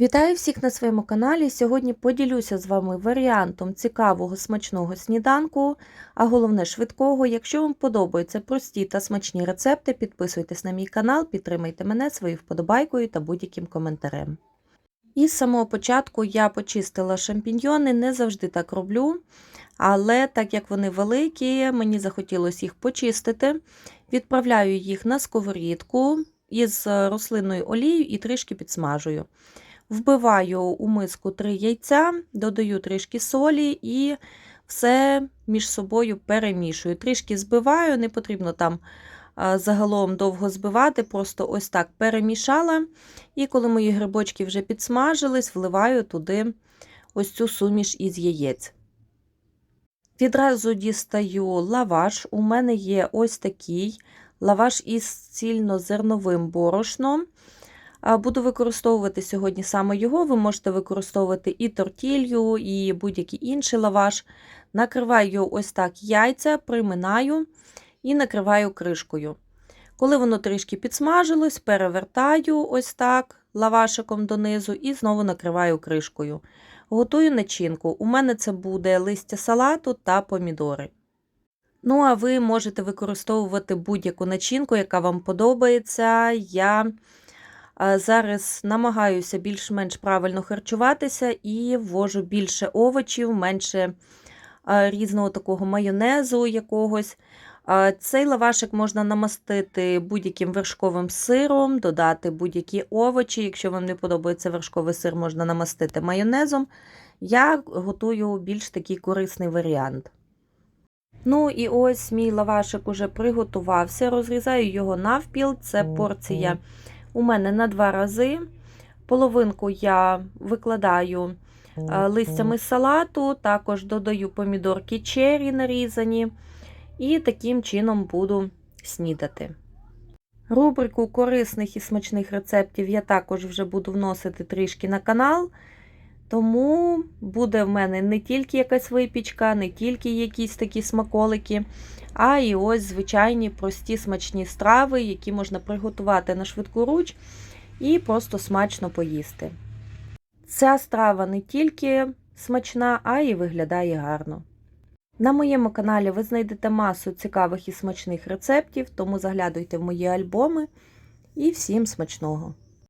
Вітаю всіх на своєму каналі. Сьогодні поділюся з вами варіантом цікавого смачного сніданку, а головне швидкого. Якщо вам подобаються прості та смачні рецепти, підписуйтесь на мій канал, підтримайте мене своєю вподобайкою та будь-яким коментарем. І з самого початку я почистила шампіньйони, не завжди так роблю, але так як вони великі, мені захотілося їх почистити. Відправляю їх на сковорідку із рослинною олією і трішки підсмажую. Вбиваю у миску 3 яйця, додаю трішки солі і все між собою перемішую. Трішки збиваю, не потрібно там загалом довго збивати, просто ось так перемішала. І коли мої грибочки вже підсмажились, вливаю туди ось цю суміш із яєць. Відразу дістаю лаваш. У мене є ось такий лаваш із цільнозерновим борошном. Буду використовувати сьогодні саме його. Ви можете використовувати і тортілью, і будь-який інший лаваш. Накриваю ось так яйця, приминаю і накриваю кришкою. Коли воно трішки підсмажилось, перевертаю ось так лавашиком донизу і знову накриваю кришкою. Готую начинку. У мене це буде листя салату та помідори. Ну, а ви можете використовувати будь-яку начинку, яка вам подобається. Я Зараз намагаюся більш-менш правильно харчуватися і ввожу більше овочів, менше різного такого майонезу якогось. Цей лавашик можна намастити будь-яким вершковим сиром, додати будь-які овочі. Якщо вам не подобається вершковий сир, можна намастити майонезом. Я готую більш такий корисний варіант. Ну і ось мій лавашик уже приготувався, розрізаю його навпіл, це порція у мене на два рази. Половинку я викладаю листями салату, також додаю помідорки черрі нарізані, і таким чином буду снідати. Рубрику корисних і смачних рецептів я також вже буду вносити трішки на канал. Тому буде в мене не тільки якась випічка, не тільки якісь такі смаколики, а і ось звичайні прості смачні страви, які можна приготувати на швидку руч і просто смачно поїсти. Ця страва не тільки смачна, а й виглядає гарно. На моєму каналі ви знайдете масу цікавих і смачних рецептів, тому заглядуйте в мої альбоми і всім смачного!